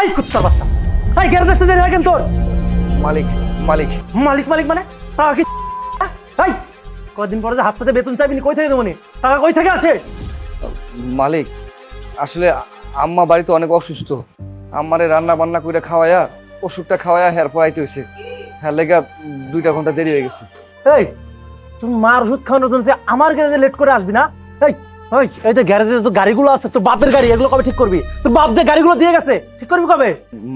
এই কুত্তার বাচ্চা। এই গ্যারেজ আসতে দেরি হয় কেন তোর? মালিক মালিক। মালিক মালিক মানে? টাকা কি এই কদিন পরে যে হাত পাতে বেতন চাইবি কই থেকে দেবো নি? টাকা কই থেকে আসে? মালিক আসলে আম্মা বাড়িতে অনেক অসুস্থ। আম্মারে রান্না বান্না করে খাওয়ায়া ওষুধটা খাওয়ায়া হের পড়াইতে হয়েছে হ্যাঁ লেগা দুইটা ঘণ্টা দেরি হয়ে গেছে। এই তুমি মার ওষুধ খাওয়ানোর জন্য যে আমার গ্যারেজে লেট করে আসবি না? এই ওই এই যে গ্যারেজে তো গাড়িগুলো আছে তোর বাপের গাড়ি এগুলো কবে ঠিক করবি? তোর বাপ যে গাড়িগুলো দিয়ে গেছে ঠিক করবি কবে?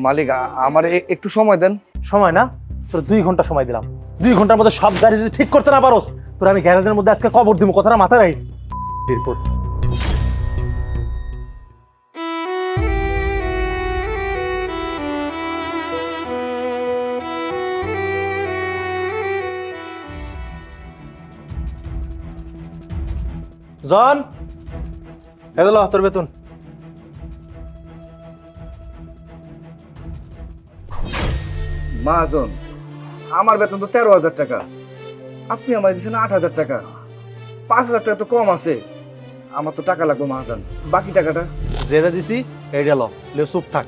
মালিক আমার একটু সময় দেন। সময় না? তোর দুই ঘণ্টা সময় দিলাম। দুই ঘণ্টার মধ্যে সব গাড়ি যদি ঠিক করতে না পারোস তোর আমি গ্যারেজের মধ্যে আজকে কবর দিব কথাটা মাথায় রাখিস। বীরপুর জন? এগুলো তোর বেতন। মাহাজন আমার বেতন তো তেরো হাজার টাকা। আপনি আমার দিচ্ছেন আট হাজার টাকা। পাঁচ হাজার টাকা তো কম আছে। আমার তো টাকা লাগবে মাহাজন বাকি টাকাটা? যেটা দিছি এইটা লো লে চুপ থাক।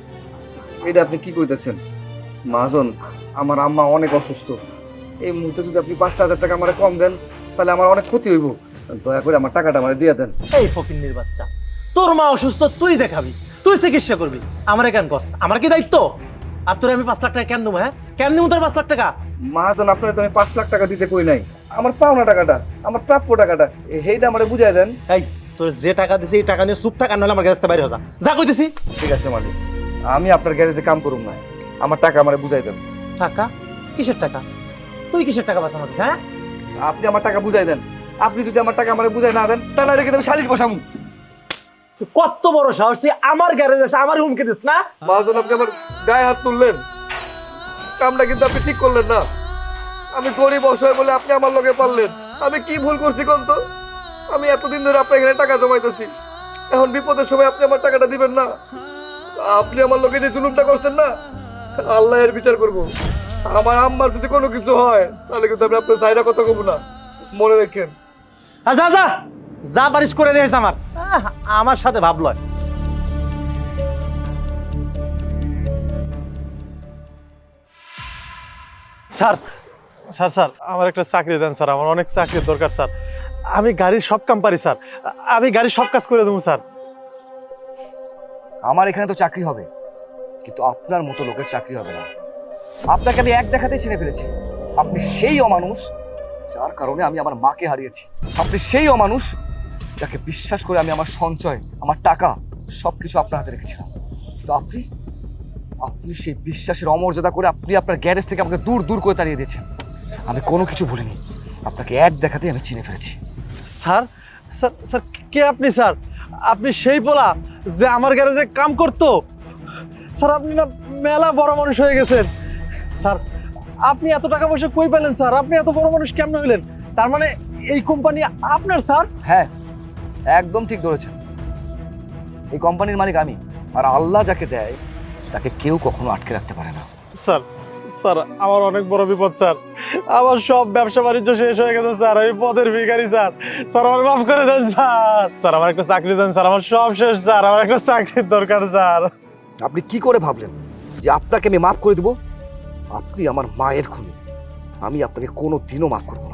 এটা আপনি কি কইতেছেন? মাহাজন আমার আম্মা অনেক অসুস্থ। এই মুহূর্তে যদি আপনি পাঁচটা হাজার টাকা আমার কম দেন তাহলে আমার অনেক ক্ষতি হইব। দয়া করে আমার টাকাটা আমার দিয়ে দেন। এই ফকিন্নির বাচ্চা। তোর মা অসুস্থ তুই দেখাবি। তুই চিকিৎসা করবি। আমার কেন কস আমার কি দায়িত্ব? আর তোর আমি পাঁচ লাখ টাকা কেন দেবো হ্যাঁ? কেন দেবো তোর পাঁচ লাখ টাকা? মাহাজন আপনার তো আমি পাঁচ লাখ টাকা দিতে কই নাই। আমার পাওনা টাকাটা আমার প্রাপ্য টাকাটা সেইটা আমার বুঝাই দেন। এই তোর যে টাকা দিছি এই টাকা নিয়ে চুপ থাক আর নাহলে আমার গ্যারেজতে বাইরে হতা যা। কই দিছি ঠিক আছে মালিক। আমি আপনার গ্যারেজে কাম করুম না। আমার টাকা আমার বুঝাই দেন। টাকা? কিসের টাকা? তুই কিসের টাকা বাঁচানো দিস হ্যাঁ? আপনি আমার টাকা বুঝাই দেন। আপনি যদি আমার টাকা আমার বুঝাই না দেন তাহলে কিন্তু আমি সালিশ বসামু। কত বড় সাহস তুই আমার গ্যারেজে এসে আমার হুমকি দিস না? মহাজন আপনি আমার গায়ে হাত তুললেন। কামটা কিন্তু আপনি ঠিক করলেন না। আমি গরিব অসহায় বলে আপনি আমার লগে পারলেন আমি কি ভুল করছি কোন তো? আমি এতদিন ধরে আপনার এখানে টাকা জমাইতেছি। এখন বিপদের সময় আপনি আমার টাকাটা দিবেন না। আপনি আমার লোকে যে জুলুমটা করছেন না আল্লাহ এর বিচার করব। আমার আম্মার যদি কোনো কিছু হয় তাহলে কিন্তু আমি আপনার চাইরা কথা কব না। মনে রেখেন। আর যা যা বারিশ করে নিয়েছ আমার। আহ, আমার সাথে ভাবলো স্যার। স্যার স্যার আমার একটা চাকরি দেন স্যার আমার অনেক চাকরির দরকার স্যার। আমি গাড়ির সব কাম পারি স্যার। আমি গাড়ির সব কাজ করে দেবো স্যার। আমার এখানে তো চাকরি হবে কিন্তু আপনার মতো লোকের চাকরি হবে না। আপনাকে আমি এক দেখাতেই চিনে ফেলেছি। আপনি সেই অমানুষ যার কারণে আমি আমার মাকে হারিয়েছি। আপনি সেই অমানুষ যাকে বিশ্বাস করে আমি আমার সঞ্চয় আমার টাকা সব কিছু আপনার হাতে রেখেছিলাম। তো আপনি আপনি সেই বিশ্বাসের অমর্যাদা করে আপনি আপনার গ্যারেজ থেকে আমাকে দূর দূর করে তাড়িয়ে দিয়েছেন। আমি কোনো কিছু বলিনি আপনাকে এক দেখাতেই আমি চিনে ফেলেছি। স্যার স্যার স্যার কে আপনি স্যার? আপনি সেই পোলা যে আমার গ্যারেজে কাম করতো? স্যার আপনি না মেলা বড় মানুষ হয়ে গেছেন। স্যার আপনি এত টাকা পয়সা কই পেলেন স্যার? আপনি এত বড় মানুষ কেমন হইলেন তার মানে এই কোম্পানি আপনার স্যার? হ্যাঁ একদম ঠিক ধরেছেন। এই কোম্পানির মালিক আমি আর আল্লাহ যাকে দেয় তাকে কেউ কখনো আটকে রাখতে পারে না। স্যার স্যার আমার অনেক বড় বিপদ স্যার। আমার সব ব্যবসা বাণিজ্য শেষ হয়ে গেছে স্যার। আমি পদের ভিখারি স্যার। স্যার আমার মাফ করে দেন স্যার। স্যার আমার একটা চাকরি দেন স্যার। আমার সব শেষ স্যার। আমার একটা চাকরির দরকার স্যার। আপনি কি করে ভাবলেন যে আপনাকে আমি মাফ করে দেব? আপনি আমার মায়ের খুনি। আমি আপনাকে কোনো দিনও মাফ করব